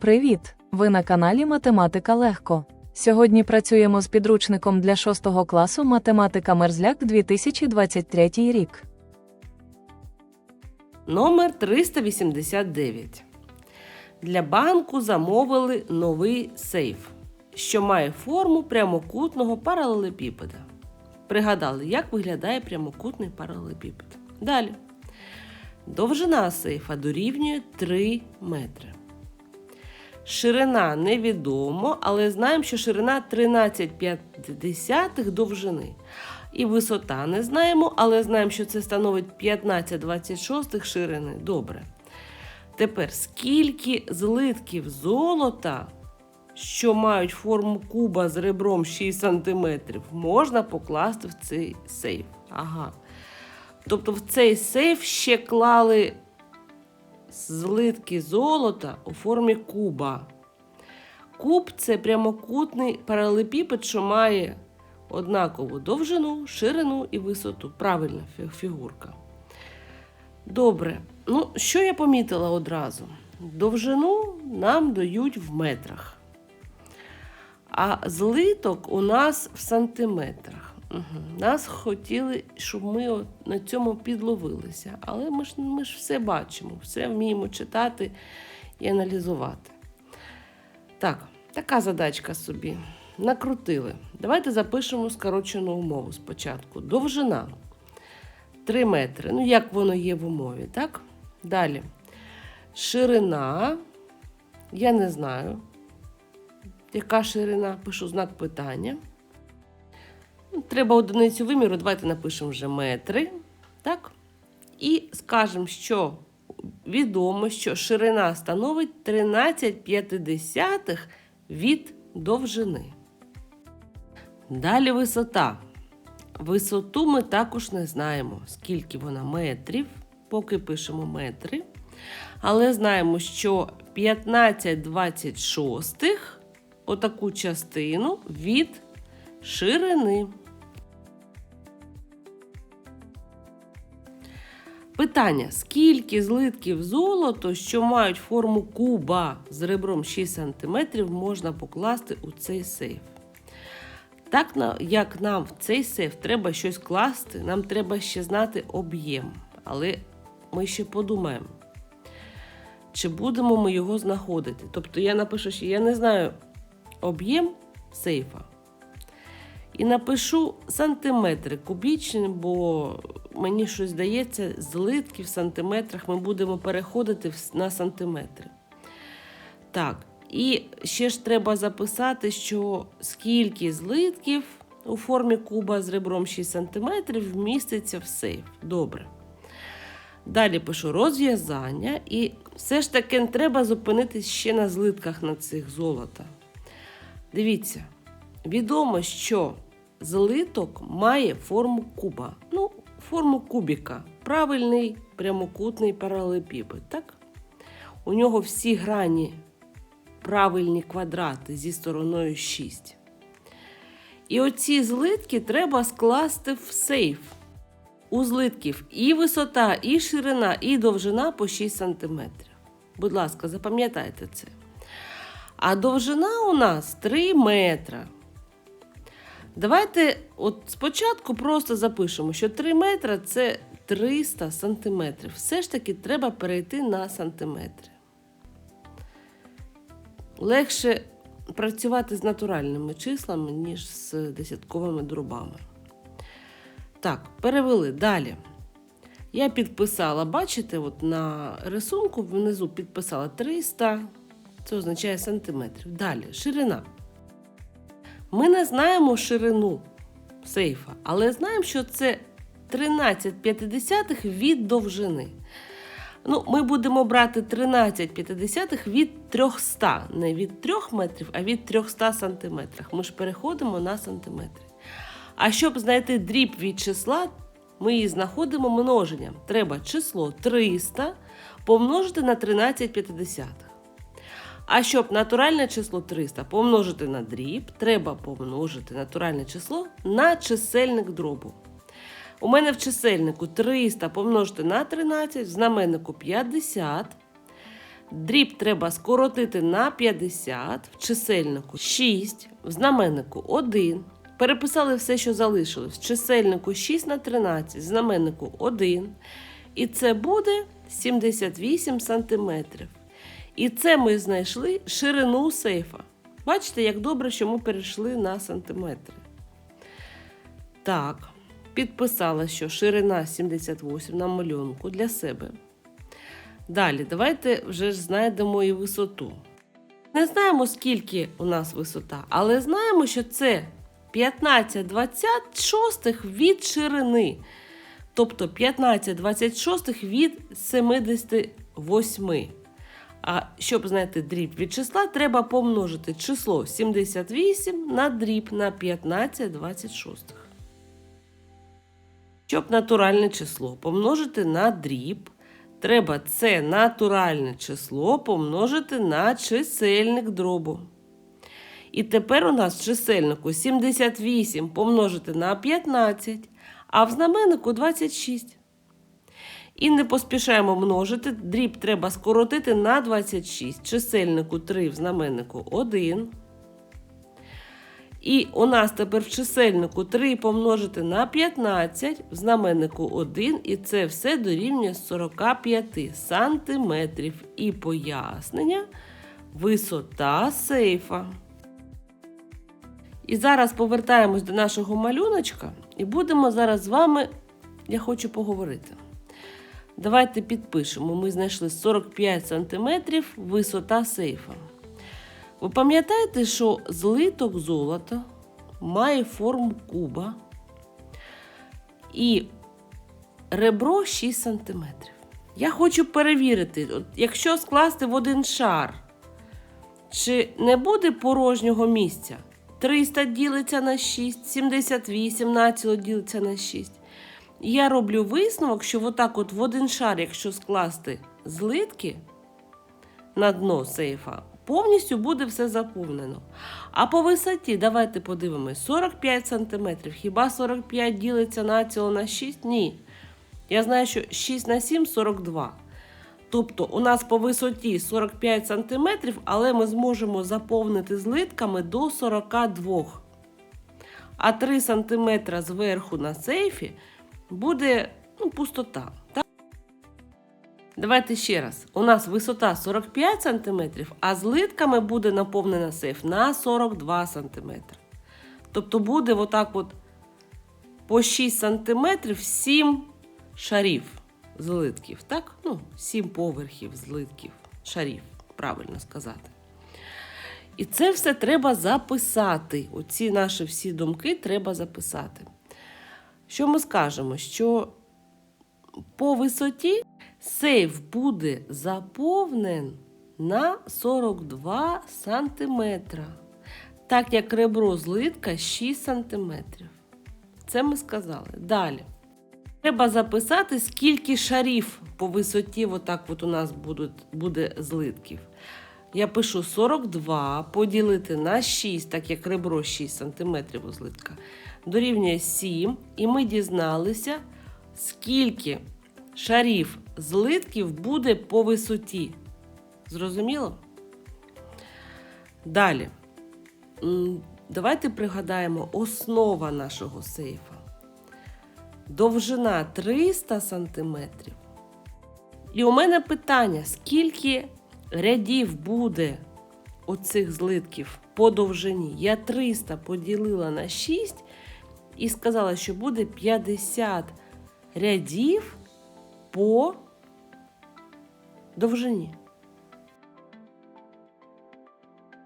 Привіт! Ви на каналі Математика Легко. Сьогодні працюємо з підручником для 6 класу Математика Мерзляк 2023 рік. Номер 389. Для банку замовили новий сейф, що має форму прямокутного паралелепіпеда. Пригадали, як виглядає прямокутний паралелепіпед. Далі. Довжина сейфа дорівнює 3 метри. Ширина невідомо, але знаємо, що ширина 13,5 довжини. І висота не знаємо, але знаємо, що це становить 15,26 ширини. Добре. Тепер скільки злитків золота, що мають форму куба з ребром 6 см, можна покласти в цей сейф? Ага. Тобто в цей сейф ще клали злитки золота у формі куба. Куб це прямокутний паралепіпед, що має однакову довжину, ширину і висоту. Правильна фігурка. Добре. Ну, що я помітила одразу? Довжину нам дають в метрах. А злиток у нас в сантиметрах. Угу. Нас хотіли, щоб ми от на цьому підловилися. Але ми ж, ми ж все бачимо, все вміємо читати і аналізувати. Так, така задачка собі. Накрутили. Давайте запишемо скорочену умову спочатку. Довжина 3 метри. Ну, як воно є в умові, так? Далі. Ширина. Я не знаю. Яка ширина? Пишу знак питання. Треба одиницю виміру, давайте напишемо вже метри. Так? І скажемо, що відомо, що ширина становить 13,5 від довжини. Далі висота. Висоту ми також не знаємо, скільки вона метрів, поки пишемо метри. Але знаємо, що 15,26 отаку частину від ширини. Питання: скільки злитків золото, що мають форму куба з ребром 6 см, можна покласти у цей сейф? Так як нам в цей сейф треба щось класти, нам треба ще знати об'єм. Але ми ще подумаємо, чи будемо ми його знаходити. Тобто я напишу, що я не знаю об'єм сейфа. І напишу сантиметри кубічні, бо мені щось здається, злитки в сантиметрах ми будемо переходити на сантиметри. Так, і ще ж треба записати, що скільки злитків у формі куба з ребром 6 см вміститься в сейф. Добре. Далі пишу розв'язання, і все ж таки треба зупинитись ще на злитках на цих золота. Дивіться, відомо, що злиток має форму куба. Ну, форму кубіка. Правильний прямокутний паралепіпед, так? У нього всі грані правильні квадрати зі стороною 6. І оці злитки треба скласти в сейф. У злитків і висота, і ширина, і довжина по 6 см. Будь ласка, запам'ятайте це. А довжина у нас 3 метра. Давайте от спочатку просто запишемо, що 3 метра це 300 сантиметрів. Все ж таки треба перейти на сантиметри. Легше працювати з натуральними числами, ніж з десятковими дробами. Так, перевели далі. Я підписала, бачите, от на рисунку внизу підписала 300, це означає сантиметрів. Далі, ширина. Ми не знаємо ширину сейфа, але знаємо, що це 13,5 від довжини. Ну, ми будемо брати 13,5 від 300, не від 3 метрів, а від 300 сантиметрів. Ми ж переходимо на сантиметри. А щоб знайти дріб від числа, ми її знаходимо множенням. Треба число 300 помножити на 13,5. А щоб натуральне число 300 помножити на дріб, треба помножити натуральне число на чисельник дробу. У мене в чисельнику 300 помножити на 13, в знаменнику 50. Дріб треба скоротити на 50, в чисельнику 6, в знаменнику 1. Переписали все, що залишилось. В чисельнику 6 на 13, в знаменнику 1. І це буде 78 сантиметрів. І це ми знайшли ширину сейфа. Бачите, як добре, що ми перейшли на сантиметри. Так, підписала, що ширина 78 на малюнку для себе. Далі, давайте вже знайдемо і висоту. Не знаємо, скільки у нас висота, але знаємо, що це 15 26 від ширини. Тобто 15 26 від 78. А щоб знайти дріб від числа, треба помножити число 78 на дріб на 15 26. Щоб натуральне число помножити на дріб, треба це натуральне число помножити на чисельник дробу. І тепер у нас чисельнику 78 помножити на 15, а в знаменнику 26. І не поспішаємо множити. Дріб треба скоротити на 26. Чисельнику 3 в знаменнику 1. І у нас тепер в чисельнику 3 помножити на 15, в знаменнику 1, і це все дорівнює 45 сантиметрів. І пояснення висота сейфа. І зараз повертаємось до нашого малюночка і будемо зараз з вами, я хочу поговорити. Давайте підпишемо. Ми знайшли 45 см висота сейфа. Ви пам'ятаєте, що злиток золота має форму куба і ребро 6 см. Я хочу перевірити, от якщо скласти в один шар, чи не буде порожнього місця? 300 ділиться на 6, 78 націло ділиться на 6. Я роблю висновок, що отак от в один шар, якщо скласти злитки на дно сейфа, повністю буде все заповнено. А по висоті, давайте подивимось, 45 см. Хіба 45 ділиться націло на 6? Ні. Я знаю, що 6 на 7 42. Тобто у нас по висоті 45 см, але ми зможемо заповнити злитками до 42. А 3 см зверху на сейфі буде ну, пустота. Так? Давайте ще раз. У нас висота 45 см, а злитками буде наповнена сейф на 42 см. Тобто буде отак от по 6 см 7 шарів злитків. Так? Ну, 7 поверхів злитків, шарів, правильно сказати. І це все треба записати. Оці наші всі думки треба записати. Що ми скажемо? Що по висоті сейф буде заповнен на 42 сантиметра, так як ребро злитка 6 сантиметрів. Це ми сказали. Далі. Треба записати, скільки шарів по висоті, отак от у нас будуть, буде злитків. Я пишу 42 поділити на 6, так як ребро 6 см у злитка, дорівнює 7. І ми дізналися, скільки шарів злитків буде по висоті. Зрозуміло? Далі. Давайте пригадаємо основа нашого сейфа. Довжина 300 см. І у мене питання: скільки рядів буде оцих злитків по довжині? Я 300 поділила на 6 і сказала, що буде 50 рядів по довжині.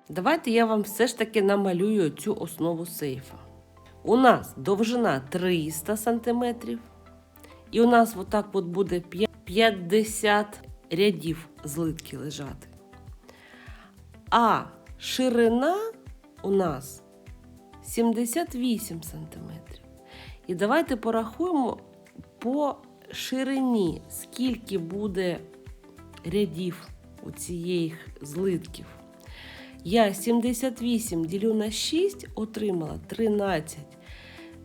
Давайте я вам все ж таки намалюю цю основу сейфа. У нас довжина 300 см. І у нас отак от буде 50 рядів злитки лежати. А ширина у нас 78 см. І давайте порахуємо по ширині, скільки буде рядів у цієї злитків. Я 78 ділю на 6 отримала 13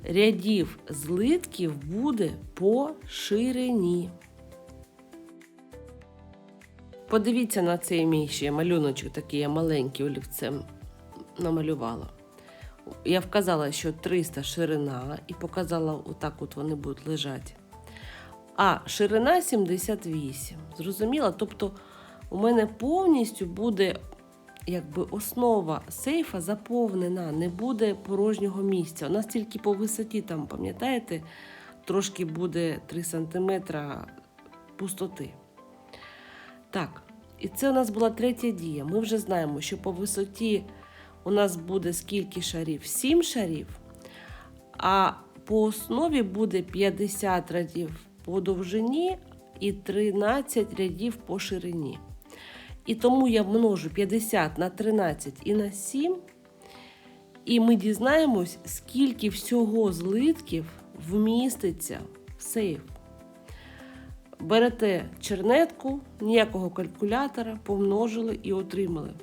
рядів злитків буде по ширині. Подивіться на цей мій ще малюночок, такий я маленький олівцем намалювала. Я вказала, що 300 ширина, і показала, отак от вони будуть лежати. А ширина 78. Зрозуміла? Тобто у мене повністю буде якби основа сейфа заповнена, не буде порожнього місця. У нас тільки по висоті, там, пам'ятаєте, трошки буде 3 см пустоти. Так, і це у нас була третя дія. Ми вже знаємо, що по висоті у нас буде скільки шарів? 7 шарів, а по основі буде 50 рядів по довжині і 13 рядів по ширині. І тому я множу 50 на 13 і на 7. І ми дізнаємось, скільки всього злитків вміститься в сейф. Берете чернетку, ніякого калькулятора, помножили і отримали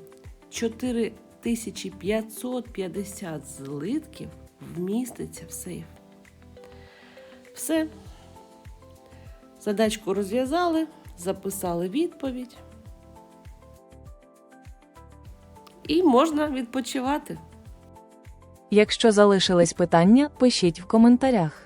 4550 злитків вміститься в сейф. Все. Задачку розв'язали, записали відповідь. І можна відпочивати. Якщо залишились питання, пишіть в коментарях.